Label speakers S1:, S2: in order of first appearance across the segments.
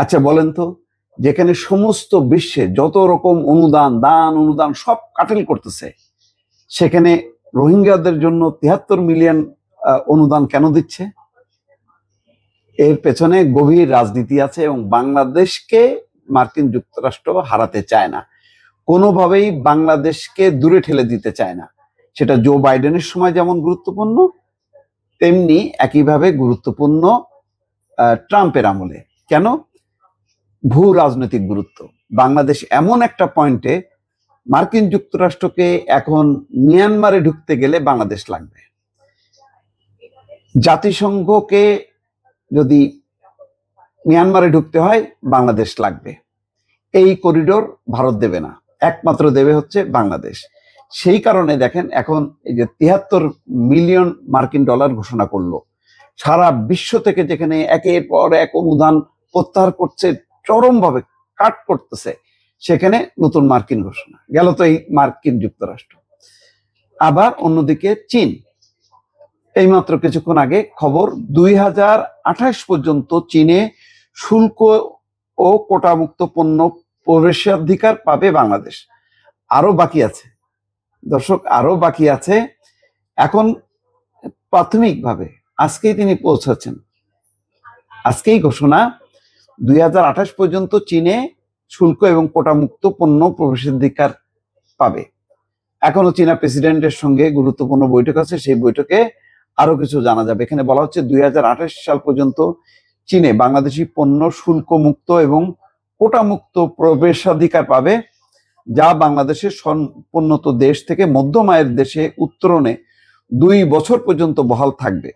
S1: আচ্ছা বলেন তো, যেখানে সমস্ত বিশ্বে যত রকম অনুদান, দান, অনুদান সব কাটেল করতেছে, সেখানে রোহিঙ্গাদের জন্য তিয়াত্তর মিলিয়ন অনুদান কেন দিচ্ছে? এর পেছনে গভীর রাজনীতি আছে এবং বাংলাদেশকে মার্কিন যুক্তরাষ্ট্র হারাতে চায় না। কোনোভাবেই বাংলাদেশকে দূরে ঠেলে দিতে চায় না। সেটা জো বাইডেনের সময় যেমন গুরুত্বপূর্ণ, তেমনি একইভাবে গুরুত্বপূর্ণ ট্রাম্পের আমলে। কেন? ভূ রাজনৈতিক গুরুত্ব। বাংলাদেশ এমন একটা পয়েন্টে মার্কিন যুক্তরাষ্ট্রকে এখন মিয়ানমারে ঢুকতে গেলে বাংলাদেশ লাগবে। জাতিসংঘকে যদি মিয়ানমারে ঢুকতে হয়, বাংলাদেশ লাগবে। এই করিডোর ভারত দেবে না। একমাত্র দেবে হচ্ছে বাংলাদেশ। সেই কারণে দেখেন এখন এই যে তিয়াত্তর মিলিয়ন মার্কিন ডলার ঘোষণা করল। সারা বিশ্ব থেকে যেখানে একের পর এক অনুদান প্রত্যাহার করছে চরমভাবে কাট করতেছে, সেখানে নতুন মার্কিন ঘোষণা। গেল তো এই মার্কিন যুক্তরাষ্ট্র। আবার অন্যদিকে চীন। এইমাত্র কিছুক্ষণ আগে খবর, দুই হাজার আঠাশ পর্যন্ত চীনে শুল্ক ও কোটামুক্ত পণ্য প্রবেশাধিকার পাবে বাংলাদেশ। আরও বাকি আছে। দর্শক আরও বাকি আছে। এখন প্রাথমিকভাবে আজকেই তিনি পৌঁছাচ্ছেন। আজকেই ঘোষণা দু হাজার আঠাশ পর্যন্ত চীনে শুল্ক এবং কোটামুক্ত পণ্য প্রবেশাধিকার পাবে। এখনও চীনা প্রেসিডেন্টের সঙ্গে গুরুত্বপূর্ণ বৈঠক আছে, সেই বৈঠকে আরও কিছু জানা যাবে। এখানে বলা হচ্ছে দুই হাজার আঠাশ সাল পর্যন্ত চীনে বাংলাদেশি পণ্য শুল্ক মুক্ত এবং কোটামুক্ত প্রবেশাধিকার পাবে, যা বাংলাদেশের সম্পন্নত দেশ থেকে মধ্যম আয়ের দেশে উত্তরণে দুই বছর পর্যন্ত বহাল থাকবে।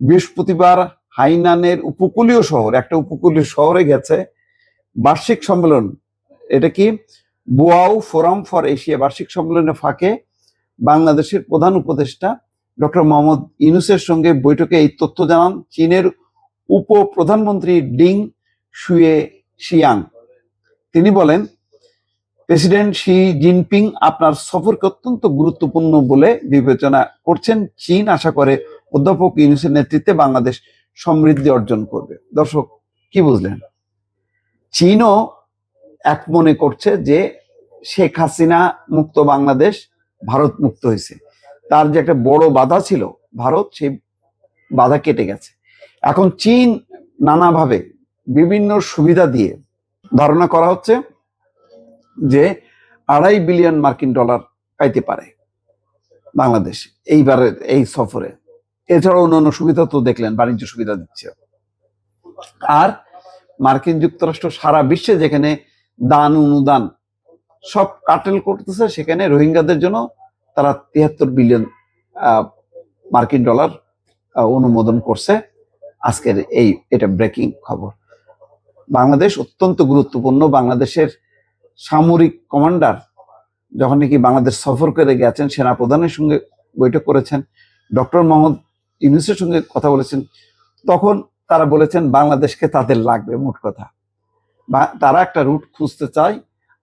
S1: বৃহস্পতিবার হাইনানের উপকূলীয় শহর, একটা উপকূলীয় শহরে গেছে। বার্ষিক সম্মেলন, এটা কি? বোয়াও ফোরাম ফর এশিয়া বার্ষিক সম্মেলনের ফাঁকে বাংলাদেশের প্রধান উপদেষ্টা ডক্টর মোহাম্মদ ইউনুসের সঙ্গে বৈঠকে এই তথ্য জানান। চীনের উপ প্রধানমন্ত্রী ডিং শুয়ে শিয়াং। তিনি বলেন, প্রেসিডেন্ট শি জিনপিং আপনার সফরকে অত্যন্ত গুরুত্বপূর্ণ বলে বিবেচনা করছেন। চীন আশা করে অধ্যাপক ইউনুসের নেতৃত্বে বাংলাদেশ সমৃদ্ধি অর্জন করবে। দর্শক, কি বুঝলেন? চীনও এক মনে করছে যে শেখ হাসিনা মুক্ত বাংলাদেশ, ভারত মুক্ত হয়েছে। তার যে একটা বড় বাধা ছিল ভারত, সেই বাধা কেটে গেছে। এখন চীন নানাভাবে বিভিন্ন সুবিধা দিয়ে ধারণা করা হচ্ছে যে আড়াই বিলিয়ন মার্কিন ডলার পাইতে পারে বাংলাদেশ এইবারের এই সফরে। এছাড়াও অন্যান্য সুবিধা তো দেখলেন, বাণিজ্য সুবিধা দিচ্ছে। আর মার্কিন যুক্তরাষ্ট্র সারা বিশ্বে যেখানে দান, অনুদান সব কাটেল করতেছে, সেখানে রোহিঙ্গাদের জন্য তারা তিয়াত্তর বিলিয়ন মার্কিন ডলার অনুমোদন করছে। আজকের এই, এটা ব্রেকিং খবর। বাংলাদেশ অত্যন্ত গুরুত্বপূর্ণ। বাংলাদেশের সামরিক কমান্ডার যখন নাকি বাংলাদেশ সফর করে গেছেন সেনা প্রধানের সঙ্গে বৈঠক করেছেন, ডক্টর মোহাম্মদ ইউনুসের সঙ্গে কথা বলেছেন, তখন তারা বলেছেন বাংলাদেশকে তাদের লাগবে, মোট কথা। তারা একটা রুট খুঁজতে চায়,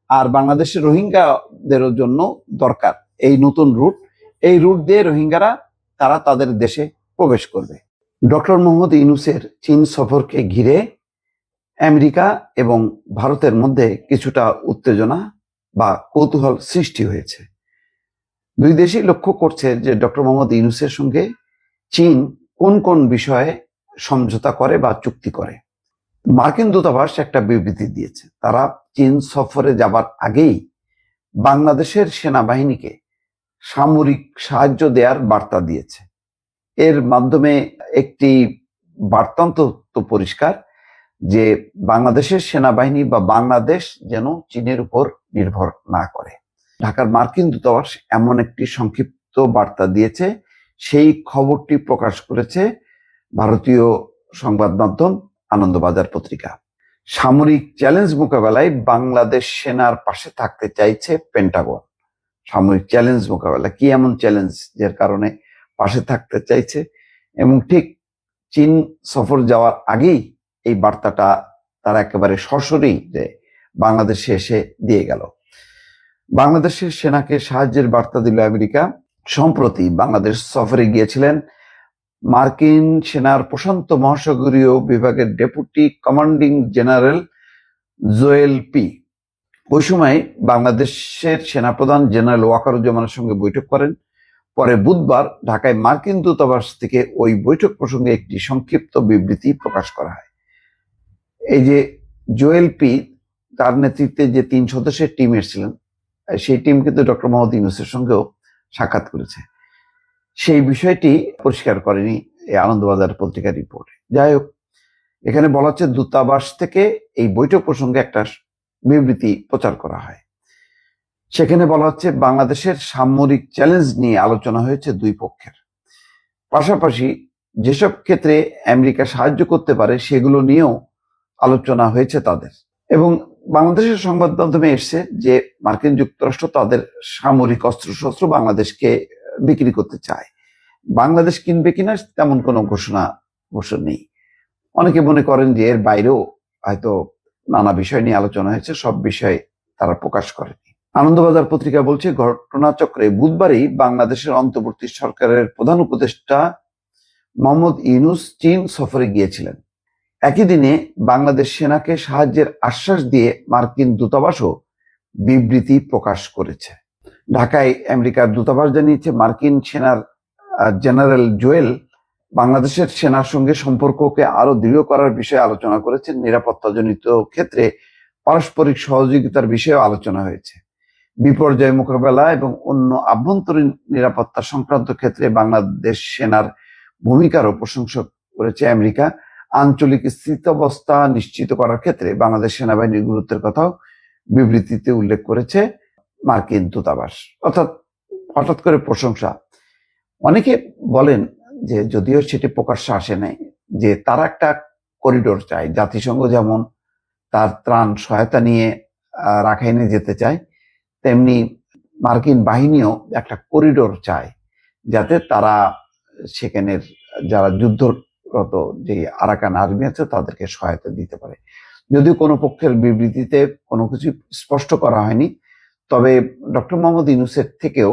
S1: আর বাংলাদেশের রোহিঙ্গাদের জন্য দরকার এই নতুন রুট এই রুট দিয়ে রোহিঙ্গারা, তারা তাদের দেশে প্রবেশ করবে। ডক্টর মোহাম্মদ ইউনুসের চীন সফরকে ঘিরে আমেরিকা এবং ভারতের মধ্যে কিছুটা উত্তেজনা বা কৌতূহল সৃষ্টি হয়েছে। দুই দেশই লক্ষ্য করছে যে ডক্টর মোহাম্মদ ইউনুসের সঙ্গে চীন কোন কোন বিষয়ে সমঝোতা করে বা চুক্তি করে? মার্কিন দূতাবাস একটা বিবৃতি দিয়েছে। তারা চীন সফরে যাবার আগেই বাংলাদেশের সেনাবাহিনীকে সামরিক সাহায্য দেওয়ার বার্তা দিয়েছে। এর মাধ্যমে একটি বার্তান্ত তো পরিষ্কার যে বাংলাদেশের সেনাবাহিনী বা বাংলাদেশ যেন চীনের উপর নির্ভর না করে। ঢাকার মার্কিন দূতাবাস এমন একটি সংক্ষিপ্ত বার্তা দিয়েছে সেই খবরটি প্রকাশ করেছে ভারতীয় সংবাদ মাধ্যম আনন্দবাজার পত্রিকা। সামরিক চ্যালেঞ্জ মোকাবেলায় বাংলাদেশ সেনার পাশে থাকতে চাইছে পেন্টাগন সামরিক চ্যালেঞ্জ মোকাবেলা কি এমন চ্যালেঞ্জ যার কারণে পাশে থাকতে চাইছে? এবং ঠিক চীন সফর যাওয়ার আগেই এই বার্তাটা তারা একেবারে সরাসরি যে বাংলাদেশে এসে দিয়ে গেল। বাংলাদেশের সেনাকে সাহায্যের বার্তা দিল আমেরিকা। সম্প্রতি বাংলাদেশ সফরে গিয়েছিলেন মার্কিন সেনার প্রশান্ত মহাসাগরীয় বিভাগের deputy commanding general Joel P. ওই সময় বাংলাদেশের সেনাপ্রধান জেনারেল ওয়াকারুজ্জামানের সঙ্গে বৈঠক করেন। পরে বুধবার ঢাকায় মার্কিন দূতাবাস থেকে ওই বৈঠক প্রসঙ্গে একটি সংক্ষিপ্ত বিবৃতি প্রকাশ করা হয়। এই যে জোয়েল পি তার নেতৃত্বে যে তিন সদস্যের টিম এসেছিলেন, সেই টিম কিন্তু ডক্টর মোহাম্মদ ইউনুসের সঙ্গেও সাক্ষাৎ করেছে। সেই বিষয়টি পরিষ্কার করেনি আনন্দবাজার পত্রিকার রিপোর্টে। যাই হোক, এখানে বলা হচ্ছে দূতাবাস থেকে এই বৈঠক প্রসঙ্গে একটা বিবৃতি প্রচার করা হয়। সেখানে বলা হচ্ছে বাংলাদেশের সামরিক চ্যালেঞ্জ নিয়ে আলোচনা হয়েছে দুই পক্ষের। পাশাপাশি যেসব ক্ষেত্রে আমেরিকা সাহায্য করতে পারে সেগুলো নিয়েও আলোচনা হয়েছে তাদের। এবং বাংলাদেশের সংবাদ মাধ্যমে এসছে যে মার্কিন যুক্তরাষ্ট্র তাদের সামরিক অস্ত্রশস্ত্র বাংলাদেশকে বিক্রি করতে চায়। বাংলাদেশ কিনবে কিনা তেমন কোনো ঘোষণা ঘোষণা নেই। অনেকে মনে করেন যে এর বাইরেও হয়তো নানা বিষয় নিয়ে আলোচনা হয়েছে, সব বিষয়ে তারা প্রকাশ করেনি। আনন্দবাজার পত্রিকা বলছে, ঘটনাচক্রে বুধবারই বাংলাদেশের অন্তর্বর্তী সরকারের প্রধান উপদেষ্টা মোহাম্মদ ইউনুস চীন সফরে গিয়েছিলেন। একই দিনে বাংলাদেশ সেনাকে সাহায্যের আশ্বাস দিয়ে মার্কিন দূতাবাসও বিবৃতি প্রকাশ করেছে। ঢাকায় আমেরিকার দূতাবাস জানিয়েছে, মার্কিন সেনার জেনারেল জোয়েল বাংলাদেশের সেনার সঙ্গে সম্পর্ককে আরও দৃঢ় করার বিষয়ে আলোচনা করেছেন। নিরাপত্তাজনিত ক্ষেত্রে পারস্পরিক সহযোগিতার বিষয়েও আলোচনা হয়েছে। বিপর্যয় মোকাবেলা এবং অন্য আভ্যন্তরীণ নিরাপত্তা সংক্রান্ত ক্ষেত্রে বাংলাদেশ সেনার ভূমিকারও প্রশংসা করেছে আমেরিকা। আঞ্চলিক স্থিতাবস্থা নিশ্চিত করার ক্ষেত্রে বাংলাদেশ সেনাবাহিনীর গুরুত্বের কথাও বিবৃতিতে উল্লেখ করেছে মার্কিন দূতাবাস। অর্থাৎ হঠাৎ করে প্রশংসা। অনেকে বলেন যে যদিও সেটি প্রকাশ্যে আসে নাই, যে তারা একটা করিডোর চায় জাতিসংঘ যেমন তার ত্রাণ সহায়তা নিয়ে রাখাইনে যেতে চায়, তেমনি মার্কিন বাহিনীও একটা করিডোর চায়, যাতে তারা সেখানের যারা যুদ্ধরত যে আরাকান আর্মি আছে, তাদেরকে সহায়তা দিতে পারে। যদিও কোনো পক্ষের বিবৃতিতে কোনো কিছু স্পষ্ট করা হয়নি, তবে ডক্টর মোহাম্মদ ইউনুসের থেকেও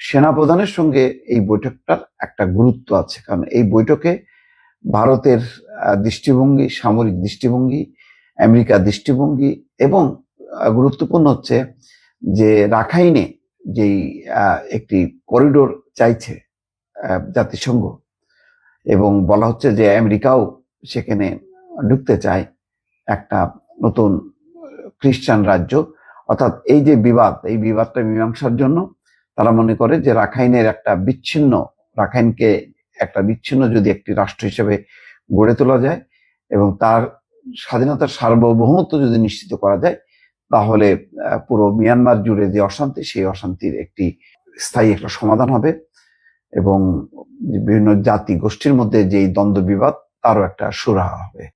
S1: সেনাপ্রধানের সঙ্গে এই বৈঠকটার একটা গুরুত্ব আছে। কারণ এই বৈঠকে ভারতের দৃষ্টিভঙ্গি, সামরিক দৃষ্টিভঙ্গি আমেরিকার দৃষ্টিভঙ্গি এবং গুরুত্বপূর্ণ হচ্ছে যে রাখাইনে যেই একটি করিডোর চাইছে জাতিসংঘ এবং বলা হচ্ছে যে আমেরিকাও সেখানে ঢুকতে চায় একটা নতুন খ্রিস্টান রাজ্য। অর্থাৎ এই যে বিবাদ, এই বিবাদটা মীমাংসার জন্য তারা মনে করে যে রাখাইনের একটা বিচ্ছিন্ন, রাখাইনকে একটা বিচ্ছিন্ন যদি একটি রাষ্ট্র হিসেবে গড়ে তোলা যায় এবং তার স্বাধীনতার সার্বভৌমত্ব যদি নিশ্চিত করা যায়, তাহলে পুরো মিয়ানমার জুড়ে যে অশান্তি, সেই অশান্তির একটি স্থায়ী একটা সমাধান হবে। এবং বিভিন্ন জাতি গোষ্ঠীর মধ্যে যেই দ্বন্দ্ব বিবাদ তারও একটা সুরাহা হবে।